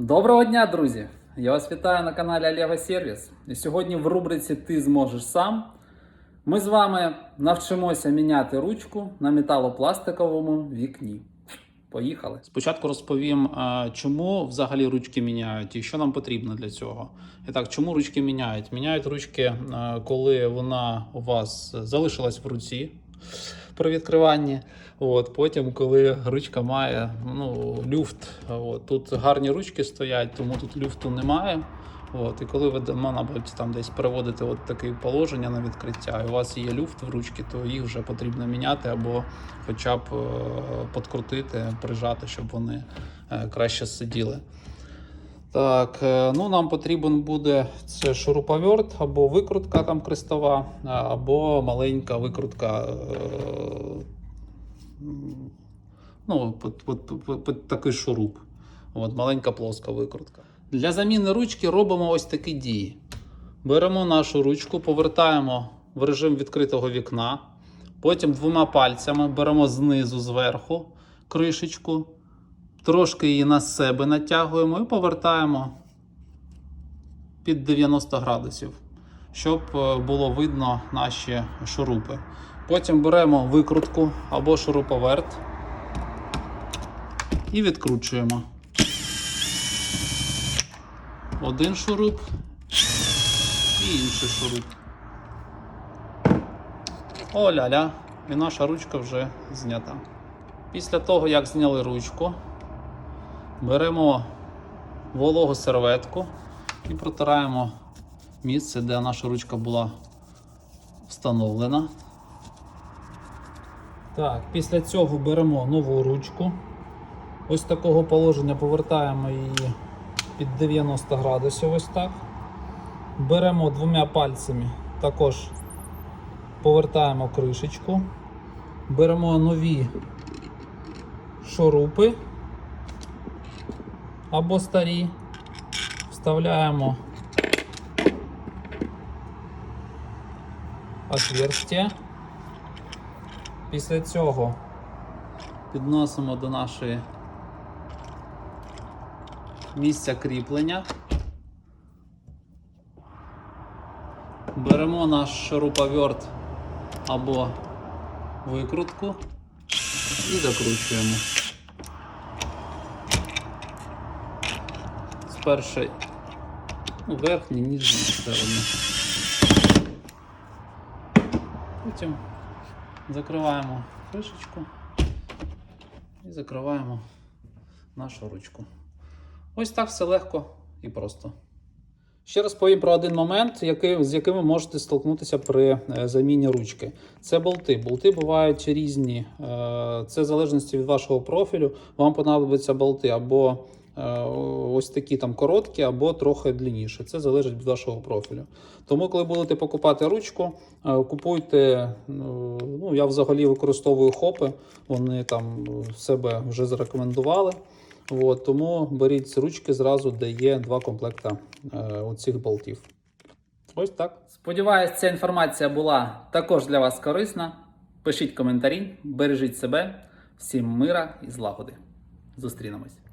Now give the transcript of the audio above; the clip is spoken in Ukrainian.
Доброго дня, друзі! Я вас вітаю на каналі Олега Сервіс. І сьогодні в рубриці Ти зможеш сам. Ми з вами навчимося міняти ручку на металопластиковому вікні. Поїхали. Спочатку розповім, чому взагалі ручки міняють і що нам потрібно для цього. І так, чому ручки міняють? Міняють ручки, коли вона у вас залишилась в руці при відкриванні. От, потім, коли ручка має ну, люфт, от, тут гарні ручки стоять, тому тут люфту немає. От, і коли ви мабуть, там десь переводите от таке положення на відкриття, і у вас є люфт в ручки, то їх вже потрібно міняти або хоча б е, подкрутити, прижати, щоб вони е, краще сиділи. Так, е, ну нам потрібен буде це шуруповерт або викрутка там крестова, або маленька викрутка. е, Ну, під, під, під, під такий шуруп. От, маленька плоска викрутка. Для заміни ручки робимо ось такі дії. Беремо нашу ручку, повертаємо в режим відкритого вікна. Потім двома пальцями беремо знизу зверху кришечку, трошки її на себе натягуємо і повертаємо під 90 градусів, щоб е, було видно наші шурупи. Потім беремо викрутку або шуруповерт і відкручуємо. Один шуруп і інший шуруп. О-ля-ля, і наша ручка вже знята. Після того, як зняли ручку, беремо вологу серветку і протираємо місце, де наша ручка була встановлена. Так, після цього беремо нову ручку. Ось такого положення повертаємо її під 90 градусів. Ось так. Беремо двома пальцями, також повертаємо кришечку. Беремо нові шурупи або старі, вставляємо отверстие. Після цього підносимо до нашої місця кріплення. Беремо наш шуруповерт або викрутку і закручуємо. З першої ну, верхньої ніжньої сторони. Потім закриваємо кришечку і закриваємо нашу ручку. Ось так все легко і просто. Ще розповім про один момент, який, з яким ви можете столкнутися при е, заміні ручки. Це болти. Болти бувають різні. Е, Це в залежності від вашого профілю. Вам понадобляться болти або ось такі там короткі, або трохи длинніші. Це залежить від вашого профілю. Тому, коли будете покупати ручку, е, купуйте. ну, Ну, я взагалі використовую хопи. Вони там себе вже зарекомендували. От, тому беріть з ручки зразу, де є два комплекта е, оцих болтів. Ось так. Сподіваюсь, ця інформація була також для вас корисна. Пишіть коментарі, бережіть себе, всім мира і злагоди. Зустрінемось.